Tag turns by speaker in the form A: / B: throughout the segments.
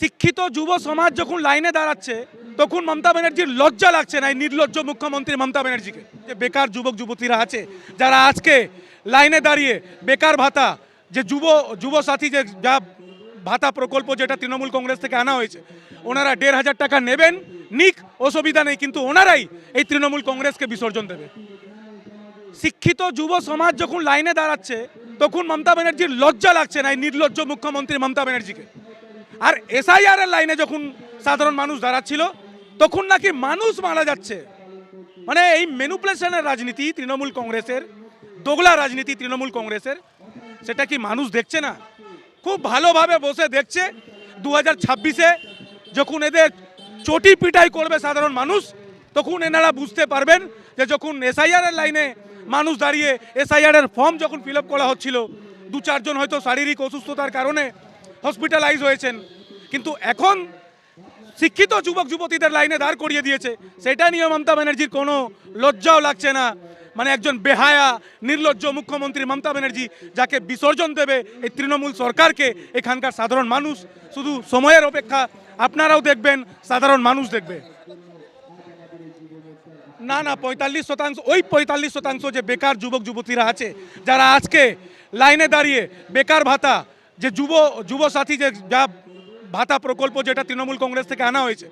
A: শিক্ষিত যুব সমাজ যখন লাইনে দাঁড়াচ্ছে, তখন মমতা ব্যানার্জির লজ্জা লাগছে না এই নির্লজ্জ মুখ্যমন্ত্রী মমতা ব্যানার্জিকে? যে বেকার যুবক, যুবতীরা আছে, যারা আজকে লাইনে দাঁড়িয়ে বেকার ভাতা, যে যুব যুব সাথী যে যা ভাতা প্রকল্প যেটা তৃণমূল কংগ্রেস থেকে আনা হয়েছে, ওনারা দেড় হাজার টাকা নেবেন, নিক, অসুবিধা নেই, কিন্তু ওনারাই এই তৃণমূল কংগ্রেসকে বিসর্জন দেবে। শিক্ষিত যুব সমাজ যখন লাইনে দাঁড়াচ্ছে, তখন মমতা ব্যানার্জির লজ্জা লাগছে না এই নির্লজ্জ মুখ্যমন্ত্রী মমতা ব্যানার্জিকে? আর এসআইআর এর লাইনে যখন সাধারণ মানুষ দাঁড়াচ্ছিল, তখন নাকি মানুষ মারা যাচ্ছে। মানে এই মেনুপ্লেশনের রাজনীতি তৃণমূল কংগ্রেসের, দোগলা রাজনীতি তৃণমূল কংগ্রেসের, সেটা কি মানুষ দেখছে না? খুব ভালোভাবে বসে দেখছে। দু হাজার ছাব্বিশে যখন এদের চটি পিটাই করবে সাধারণ মানুষ, তখন এনারা বুঝতে পারবেন যে যখন এসআইআর এর লাইনে মানুষ দাঁড়িয়ে এসআইআর এর ফর্ম যখন ফিল করা হচ্ছিল দু চারজন হয়তো শারীরিক অসুস্থতার কারণে হসপিটালাইজ হয়েছেন। কিন্তু এখন শিক্ষিত যুবক যুবতীদের লাইনে দাঁড় করিয়ে দিয়েছে। সেটা নিয়ে মমতা ব্যানার্জির কোনো লজ্জাও লাগছে না। মানে একজন বেহায়া, নির্লজ্জ মুখ্যমন্ত্রী মমতা ব্যানার্জি যাকে বিসর্জন দেবে এই তৃণমূল সরকারকে, এখানকার সাধারণ মানুষ। শুধু সময়ের অপেক্ষা, আপনারাও দেখবেন, সাধারণ মানুষ দেখবে। না না, পঁয়তাল্লিশ শতাংশ, ওই পঁয়তাল্লিশ শতাংশ যে বেকার যুবক যুবতীরা আছে, যারা আজকে লাইনে দাঁড়িয়ে বেকার ভাতা যে যুব যুব সাথী যে যা ভাতা প্রকল্প যেটা তৃণমূল কংগ্রেস থেকে আনা হয়েছে,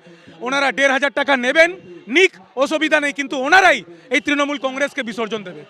A: ওনারা দেড় হাজার টাকা নেবেন, নিক, অসুবিধা নেই, কিন্তু ওনারাই এই তৃণমূল কংগ্রেসকে বিসর্জন দেবে।